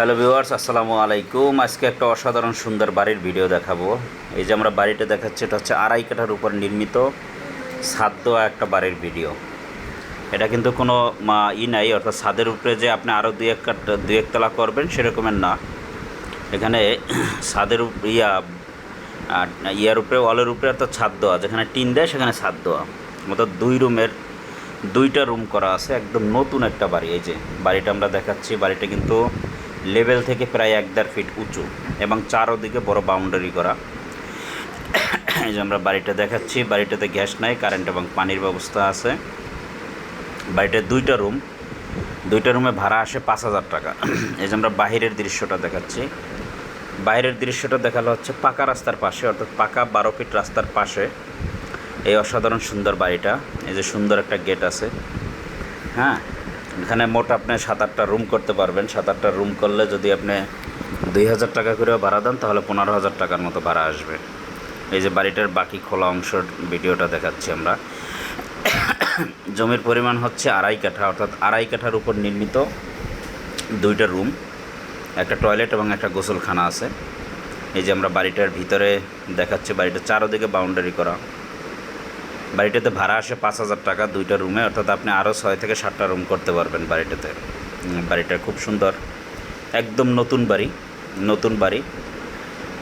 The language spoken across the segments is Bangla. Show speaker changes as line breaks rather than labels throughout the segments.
হ্যালো ভিউয়ার্স, আসসালামু আলাইকুম। আজকে একটা অসাধারণ সুন্দর বাড়ির ভিডিও দেখাবো। এই যে আমরা বাড়িটা দেখাচ্ছি, এটা হচ্ছে আড়াই কাঠার উপর নির্মিত ছাদ দেওয়া একটা বাড়ির ভিডিও। এটা কিন্তু কোনো ই নাই, অর্থাৎ ছাদের উপরে যে আপনি আরও দুই এক কাঠ, দুই একতলা করবেন সেরকমের না। এখানে ছাদের ইয়া ইয়ার উপরে, ওয়ালের উপরে অর্থাৎ ছাদ দেওয়া, যেখানে টিন দেয় সেখানে ছাদ দেওয়া। অর্থাৎ দুই রুমের, দুইটা রুম করা আছে, একদম নতুন একটা বাড়ি। এই যে বাড়িটা আমরা দেখাচ্ছি, বাড়িটা কিন্তু লেভেল থেকে প্রায় এক দেড় ফিট উঁচু এবং চারোদিকে বড় বাউন্ডারি করা। এই যে আমরা বাড়িটা দেখাচ্ছি, বাড়িটাতে গ্যাস নাই কারেন্ট এবং পানির ব্যবস্থা আছে। বাড়িটার দুইটা রুম দুইটা রুমে ভাড়া আসে পাঁচ হাজার টাকা। এই যে আমরা বাহিরের দৃশ্যটা দেখাচ্ছি। বাইরের দৃশ্যটা দেখাল হচ্ছে পাকা রাস্তার পাশে, অর্থাৎ পাকা বারো ফিট রাস্তার পাশে। এই অসাধারণ সুন্দর বাড়িটা, এই যে সুন্দর একটা গেট আছে। হ্যাঁ এখানে মোট আপনি সাত আটটা রুম করতে পারবেন। সাত আটটা রুম করলে যদি আপনি দুই হাজার টাকা করেও ভাড়া দেন, তাহলে পনেরো হাজার টাকার মতো ভাড়া আসবে। এই যে বাড়িটার বাকি খোলা অংশের ভিডিওটা দেখাচ্ছি আমরা। জমির পরিমাণ হচ্ছে আড়াই কাঠা, অর্থাৎ আড়াই কাঠার উপর নির্মিত দুইটা রুম একটা টয়লেট এবং একটা গোসলখানা আছে। এই যে আমরা বাড়িটার ভিতরে দেখাচ্ছি বাড়িটা চারোদিকে বাউন্ডারি করা। বাড়িটাতে ভাড়া আসে পাঁচ হাজার টাকা দুইটা রুমে, অর্থাৎ আপনি আরও ছয় থেকে সাতটা রুম করতে পারবেন বাড়িটাতে। বাড়িটা খুব সুন্দর। একদম নতুন বাড়ি নতুন বাড়ি।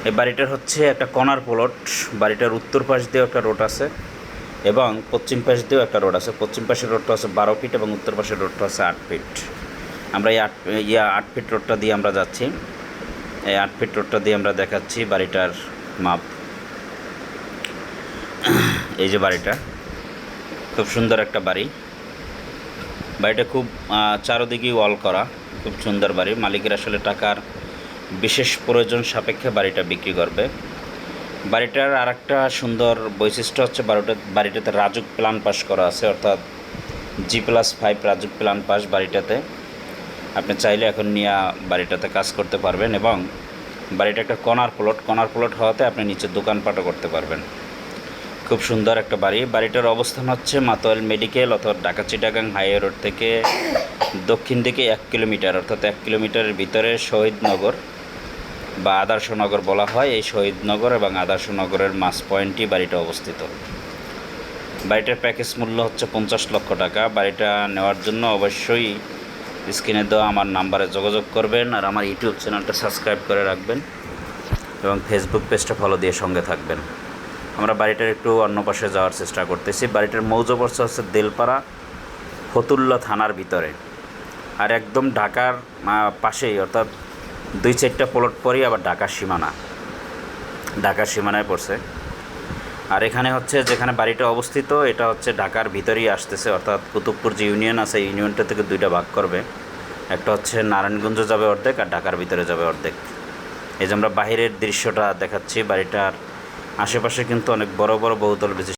এই বাড়িটার হচ্ছে একটা কর্নার প্লট, বাড়িটার উত্তর পাশ দিয়েও একটা রোড আছে এবং পশ্চিম পাশ দিয়েও একটা রোড আছে। পশ্চিম পাশের রোডটা আছে বারো ফিট এবং উত্তর পাশের রোডটা আছে আট ফিট। আমরা এই আট ইয়া আট ফিট রোডটা দিয়ে আমরা যাচ্ছি। এই আট ফিট রোডটা দিয়ে আমরা দেখাচ্ছি বাড়িটার মাপ। এই যে বাড়িটা, খুব সুন্দর একটা বাড়ি। বাড়িটা খুব চারোদিকেই ওয়াল করা, খুব সুন্দর বাড়ি। মালিকের আসলে টাকার বিশেষ প্রয়োজন সাপেক্ষে বাড়িটা বিক্রি করবে। বাড়িটার আর একটা সুন্দর বৈশিষ্ট্য হচ্ছে বাড়িটা, বাড়িটাতে রাজুক প্ল্যান পাস করা আছে, অর্থাৎ G plus five Rajuk plan pass বাড়িটাতে। আপনি চাইলে এখন নিয়ে বাড়িটাতে কাজ করতে পারবেন এবং বাড়িটা একটা কর্নার প্লট কর্নার প্লট হওয়াতে আপনি নিচে দোকানপাটও করতে পারবেন। খুব সুন্দর একটা বাড়ি। বাড়িটার অবস্থান হচ্ছে মাতোয়াল মেডিকেল অথবা ঢাকা চিটাগাং হাইওয়ে রোড থেকে দক্ষিণ দিকে এক কিলোমিটার, অর্থাৎ এক কিলোমিটারের ভিতরে শহীদনগর বা আদর্শনগর বলা হয়। এই শহীদনগর এবং আদর্শনগরের মাস পয়েন্টই বাড়িটা অবস্থিত। বাড়িটার প্যাকেজ মূল্য হচ্ছে পঞ্চাশ লক্ষ টাকা। বাড়িটা নেওয়ার জন্য অবশ্যই স্ক্রিনে দেওয়া আমার নাম্বারে যোগাযোগ করবেন আর আমার ইউটিউব চ্যানেলটা সাবস্ক্রাইব করে রাখবেন এবং ফেসবুক পেজটা ফলো দিয়ে সঙ্গে থাকবেন। আমরা বাড়িটার একটু অন্য পাশে যাওয়ার চেষ্টা করতেছি। বাড়িটার মৌজা পড়ছে হচ্ছে দেলপাড়া ফতুল্লা থানার ভিতরে। আর একদম ঢাকার পাশেই, অর্থাৎ দুই চারটা প্লট পরেই আবার ঢাকার সীমানা। ঢাকার সীমানায় পড়ছে। আর এখানে হচ্ছে যেখানে বাড়িটা অবস্থিত, এটা হচ্ছে ঢাকার ভিতরেই আসতেছে, অর্থাৎ কুতুবপুর যে ইউনিয়ন আছে ইউনিয়নটা থেকে দুইটা ভাগ করবে। একটা হচ্ছে নারায়ণগঞ্জ যাবে অর্ধেক আর ঢাকার ভিতরে যাবে অর্ধেক। এই যে আমরা বাহিরের দৃশ্যটা দেখাচ্ছি, বাড়িটার আশেপাশে কিন্তু অনেক বড় বড় বহুতল বিশিষ্ট